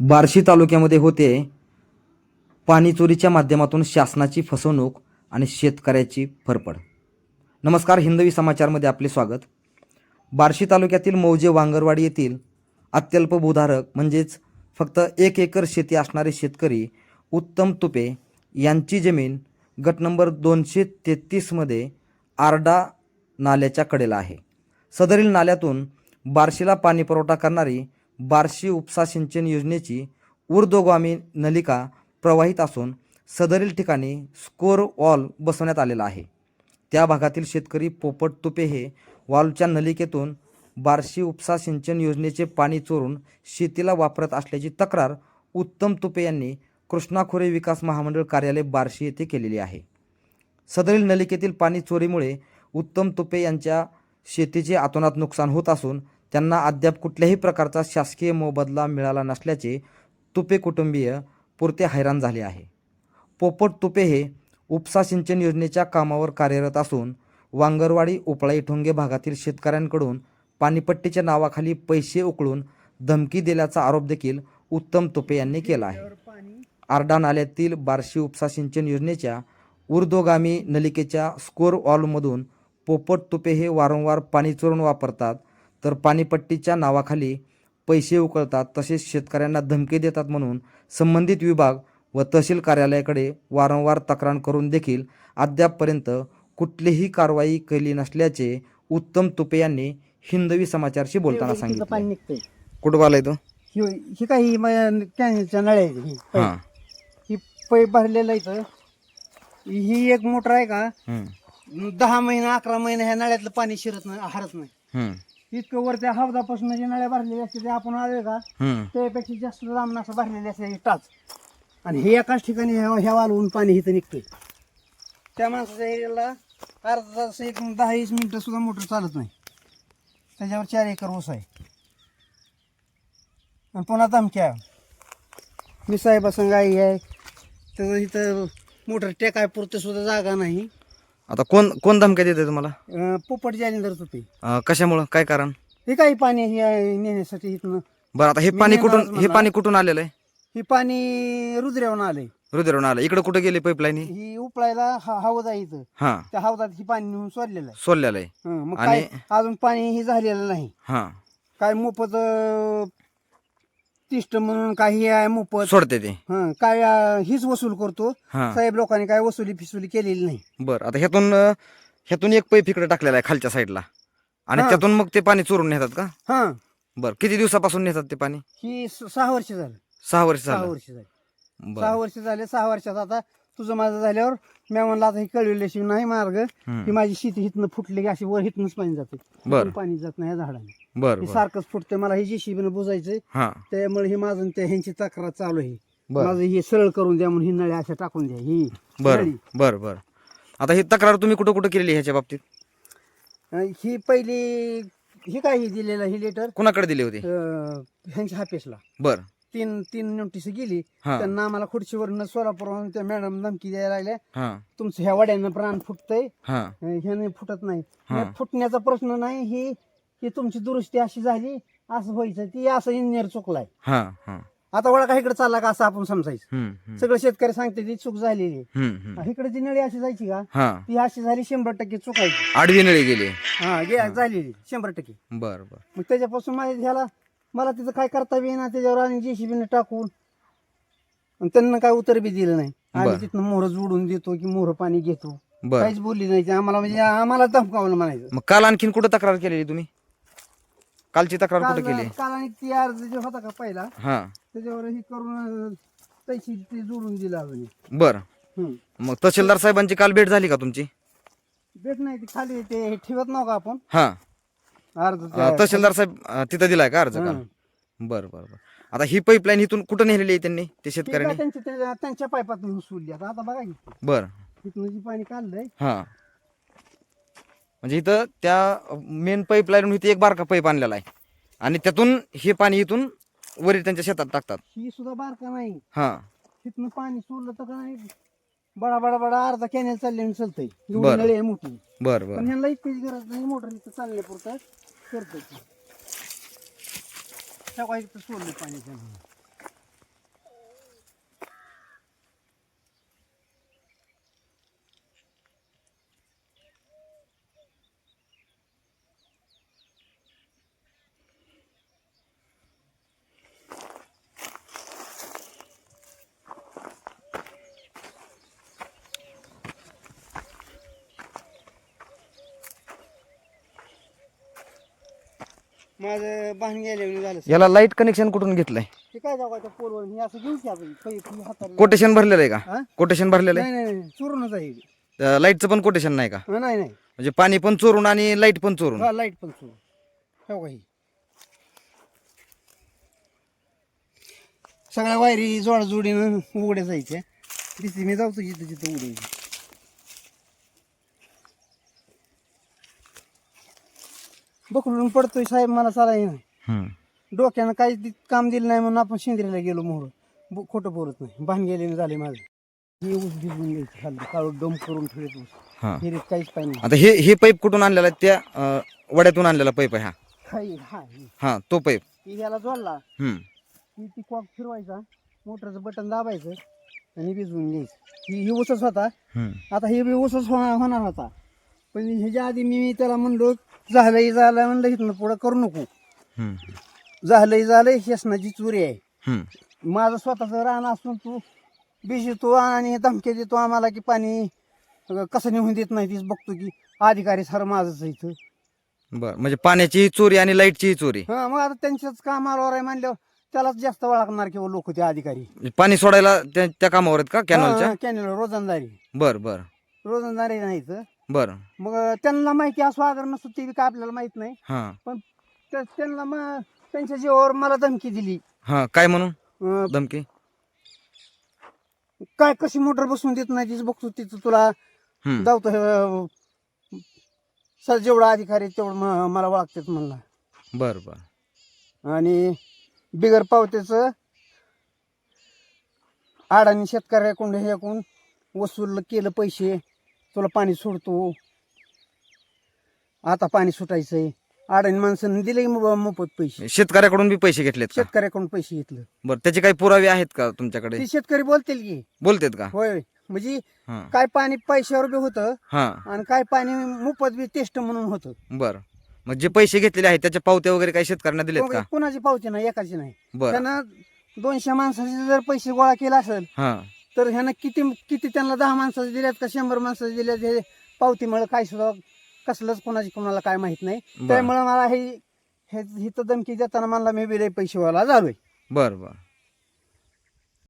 बार्शी तालुक्यामध्ये होते. पाणी चोरीच्या माध्यमातून शासनाची फसवणूक आणि शेतकऱ्याची फरफड. नमस्कार हिंदवी समाचारमध्ये आपले स्वागत. बार्शी तालुक्यातील मौजे वांगरवाडी येथील अत्यल्प भूधारक म्हणजेच फक्त एक एकर शेती असणारे शेतकरी उत्तम तुपे यांची जमीन गट नंबर दोनशे तेहतीसमध्ये आरडा नाल्याच्या कडेला आहे. सदरील नाल्यातून बार्शीला पाणी पुरवठा करणारी बार्शी उपसा सिंचन योजनेची ऊर्ध्वगामी नलिका प्रवाहित असून सदरील ठिकाणी स्कोर वॉल बसवण्यात आलेला आहे. त्या भागातील शेतकरी पोपट तुपे हे वॉलच्या नलिकेतून बार्शी उपसा सिंचन योजनेचे पाणी चोरून शेतीला वापरत असल्याची तक्रार उत्तम तुपे यांनी कृष्णा खोरे विकास महामंडळ कार्यालय बार्शी येथे केलेली आहे. सदरील नलिकेतील पाणी चोरीमुळे उत्तम तुपे यांच्या शेतीचे आतोनात नुकसान होत असून त्यांना अद्याप कुठल्याही प्रकारचा शासकीय मोबदला मिळाला नसल्याचे तुपे कुटुंबीय पुरते हैराण झाले आहे. पोपट तुपे हे उपसा सिंचन योजनेच्या कामावर कार्यरत असून वांगरवाडी उपळाई ठोंगे भागातील शेतकऱ्यांकडून पाणीपट्टीच्या नावाखाली पैसे उकळून धमकी दिल्याचा आरोप देखील उत्तम तुपे यांनी केला आहे. आरडा नाल्यातील बार्शी उपसा सिंचन योजनेच्या ऊर्ध्वगामी नलिकेच्या स्कोर वॉलमधून पोपट तुपे हे वारंवार पाणी चोरून वापरतात तर पाणीपट्टीच्या नावाखाली पैसे उकळतात तसेच शेतकऱ्यांना धमकी देतात म्हणून संबंधित विभाग व तहसील कार्यालयाकडे वारंवार तक्रार करून देखील अद्यापपर्यंत कुठलीही कारवाई केली नसल्याचे उत्तम तुपे यांनी हिंदवी समाचारशी बोलताना पाणी सांगितले. निघतंय. कुठं आलाय तो? ही ही काय ही कॅनच्या नळ्या आहेत ही. हां. ही पैप भरलेलं इथं. ही एक मोटर आहे का? हम्म, दहा महिने अकरा महिने ह्या नळ्यातलं पाणी शिरत नाही हरत नाही. हम्म, इतकं वर त्या हौदापासून जे नळ्या भरलेल्या असते ते आपण आले का? हम्म. त्यापेक्षा जास्त लांब असं भरलेले असते ही टाच आणि हे एकाच ठिकाणी ह्या ह्या वालवून पाणी इथं निघतंय. त्या माणसाच्या एरियाला अर्धा तास एक दहा वीस मिनिटं सुद्धा मोटर चालत नाही. त्याच्यावर चार एकर ऊस आहे. आणि पुन्हा धमक्या. मी साहेबासंग आई आहे. तर इथं मोटर टेकाय पुरतं सुद्धा जागा नाही. आता कोण कोण धमक्या देते तुम्हाला? अं, पोपट जालिंदरच होते. अं, कशामुळं? काय कारण? हे काही पाणी हे आहे नेण्यासाठी इथनं? बरं आता हे मी पाणी कुठून हे. पाणी कुठून आलेलं आहे? हे पाणी रुद्रेवून आलंय. हृदयवरून आलं इकडे कुठे गेले पाईपलाईन ही? उपळायला हा- हौद आहे इथं. हा. त्या हौदात ही पाणी नेऊन सोडलेलं आहे. सोडलेलं आहे. हं, मग आणि- अजून पाणी ही झालेलं नाही. हा. काय मोफत अं, तिष्ट म्हणून काही आहे मोफत. सोडते ते. हं, काय अं, हीच वसूल करतो. हा. साहेब लोकांनी काय वसुली फिसुली केलेली नाही. बरं आता ह्यातून अं, ह्यातून एक पाईप इकडे टाकलेला आहे खालच्या साईडला. आणि हा. त्यातून मग ते पाणी चोरून नेतात का? हा. बरं किती दिवसापासून नेतात ते पाणी? ही स- सहा वर्ष झालं. सहा वर्ष सहा झालं वर्ष झाली. सहा बरं वर्ष झाले सहा वर्षात आता तुझं माझं झाल्यावर मी म्हणलं आता ही कळविल्याशिवाय नाही मार्ग. की. माझी शेती हिथनं फुटली की अशी वर हिथनंच पाणी जाते. पाणी जात नाही या झाडाने. बरं हे सारखंच फुटते मला हे जेसीबीनं बुजायचंय हा. त्यामुळे हे माझं आणि त्या ह्यांची तक्रार चालू आहे. बरं. माझं हे सरळ करून द्या म्हणून ही नळ्या अशा टाकून द्या. ही. बरं नळी. बरं बरं. आता ही तक्रार तुम्ही कुठं कुठं केलेली ह्याच्या बाबतीत? अं, ही पहिली ही काय ही दिलेलं ही लेटर कुणाकडे दिली होती? ह्यांच्या हाफिसला. बरं. तीन तीन नोटीस गेली हा. त्यांना आम्हाला खुर्चीवरनं सोलापूरवरून त्या मॅडम धमकी द्यायला लागल्या. हा. तुमचं ह्या वड्यानं प्राण फुटतंय. हा. ह्याने फुटत नाही. हा. फुटण्याचा प्रश्न नाही ही ही तुमची दुरुस्ती अशी झाली असं व्हायचं ती असं इंजिनियर चुकलाय. हा हा. आता वडा का इकडे चालला का असं आपण समजायचं. हम्म, हम्म, सगळे शेतकरी सांगते ती चूक झालेली. आहे. हम्म, हम्म. इकडे जी नळी अशी जायची का हा. ती अशी झाली शंभर टक्के चुकायची. आडवी नळी गेली. हा गे- झालेली शंभर टक्के. बरं बरं. मग त्याच्यापासून माझ्या ह्याला मला तिथं काय करता बी ना त्याच्यावर आणि जेसीबीने टाकून. आणि त्यांना काय उत्तर बी दिलं नाही. आम्ही. तिथनं मोहर जोडून देतो की मोहर पाणी घेतो. बरं. काहीच बोलली नाही ती. आम्हाला म्हणजे आम्हाला धमकावलं म्हणायचं. मग काल आणखीन कुठं तक्रार केलेली तुम्ही? कालची तक्रार कुठं काल केली? काल आणि ती अर्ज जो होता का पहिला हा. त्याच्यावर हे करून पैसे ते जोडून दिलं अजून. बरं. हम्म. मग तहसीलदार साहेबांची काल भेट झाली का तुमची? भेट नाही ती खाली ते ठेवत नव्हतं आपण. हा. अर्ज अं, तहसीलदार साहेब अं, तिथं दिलाय का अर्ज काल हं. बरं बरं बरं. आता ही पाईपलाईन इथून कुठं नेलेली आहे त्यांनी ते शेतकऱ्यांनी? त्यांच्या त्या- त्यांच्या पाईपातून सोडली आता आता बघा की. बरं. तिथून जी पाणी काढलंय. हा. म्हणजे इथं त्या मेन पाईपलाईन इथे एक बारका पाईप आणलेला आहे. आणि त्यातून हे पाणी इथून वरी त्यांच्या शेतात टाकतात. ही सुद्धा बारका नाही. हा. तिथनं पाणी सोडलं तर काय? बडा बडा बडा अर्धा कॅनेल चालले आणि चालतंय. एवढी बरं. नळी आहे मोठी. बरं पण बरं ह्यांना इतकीच गरज नाही मोटर इथं चालण्यापुरतं करतो तेव्हा इथं सोडलं पाणी त्यांना माझं गेले झालं याला लाइट कनेक्शन कुठून घेतलंय? ते काय जाऊ त्या पोलवर असं घेऊ की आपण पै- पै- हाताने. कोटेशन भरलेलं आहे हा? का कोटेशन भरलेलं नाही नाही नाही. चोरूनच आहे. आहे लाईटचं पण कोटेशन नाही का? हा, नाही नाही. म्हणजे पाणी पण चोरून आणि लाइट पण चोरून. हा लाइट पण चोरून. हो काही सगळ्या वायरी जोड जोडीनं उघड्या जायच्या. दिसते मी जाऊ जिथं जिथं उडी बकडून पडतोय साहेब मला चालाय नाही हम्म. डोक्यानं काहीच दि- काम दिलं नाही म्हणून आपण शेंद्रीला गेलो मोहर. खोटं बोलत नाही. भान गेलेलं झाले माझं. हे ऊस भिजवून घ्यायचं खाली. काळू डम करून ठेवत ऊस. हा. हिरीत काहीच पाहिजे नाही. आता हे हे पाईप कुठून आणलेला आहे? त्या अं, वड्यातून आणलेला पाईप आहे हा? काही हा हे. हा. तो पाईप. की ह्याला जोडला. हम्म. की ती कॉक फिरवायचा. मोटरचं बटन दाबायचं आणि भिजवून घ्यायचं. ही ही ऊसच होता. हम्म. आता हे बी ऊसच होणार होणार होता. पण ह्याच्या आधी मी मी त्याला म्हणलो झालंय झालं म्हणलं इथनं पुढं करू नको. झालंय झालंय शासनाची चोरी आहे. माझं स्वतःचं रान असून तू भिजतो आणि धमक्या देतो आम्हाला की पाणी कसं निघून देत नाही तीच बघतो की अधिकारी सर माझंच इथं. बर म्हणजे पाण्याची चोरी आणि लाईटची चोरी. हा मग आता त्यांच्याच कामावर आहे म्हणल्यावर त्यालाच जास्त ओळखणार किंवा लोक ते अधिकारी. म्हणजे पाणी सोडायला त्या त्या कामावर आहेत का कॅनलच्या? कॅनल रोजंदारी. बर बर. रोजंदारी नाही इथं. बर. मग त्यांना माहिती असो अगर नसतो ते बी काय आपल्याला माहीत नाही. हा. पण त्या- त्यांना मग त्यांच्या जीवावर मला धमकी दिली. हा काय म्हणून? अं, धमकी? काय कशी मोटर बसवून देत नाही तीच बघतो तिथं तुला हम्म. जावतो हे, सर जेवढा अधिकारी आहे तेवढं म- मला ओळखतात म्हणला. बर बर. आणि बिगर पावत्याचं आडानी शेतकऱ्याकडून हे एकूण वसूल केलं पैसे तुला पाणी सोडतो. आता पाणी सुटायचंय. अडाणी माणसानं दिले मोफत पैसे. शेतकऱ्याकडून बी पैसे घेतलेत का? शेतकऱ्याकडून पैसे घेतलं. बर त्याचे काही पुरावे आहेत का तुमच्याकडे? ते शेतकरी बोलतील की. बोलतेत का? होय म्हणजे हा. काय पाणी पैशावर बी होतं हा. आणि काय पाणी मोफत बी टेस्ट म्हणून होतं. बर. मग जे पैसे घेतलेले आहेत त्याच्या पावत्या वगैरे काही शेतकऱ्यांना दिलेत का? कोणाची पावती नाही एकाची नाही. बर. त्यानं दोनशे माणसाचे जर पैसे गोळा केला असेल हा. तर ह्यानं किती किती त्यांना दहा माणसाचे दिल्यात का शंभर माणसाचे दिल्यात? हे पावतीमुळे काय सुद्धा कसलंच कोणाची कोणाला काय माहीत नाही. त्यामुळे मला हे हे- तर धमकी देताना मला मी बी लय पैसे व्हायला झालोय बर बर.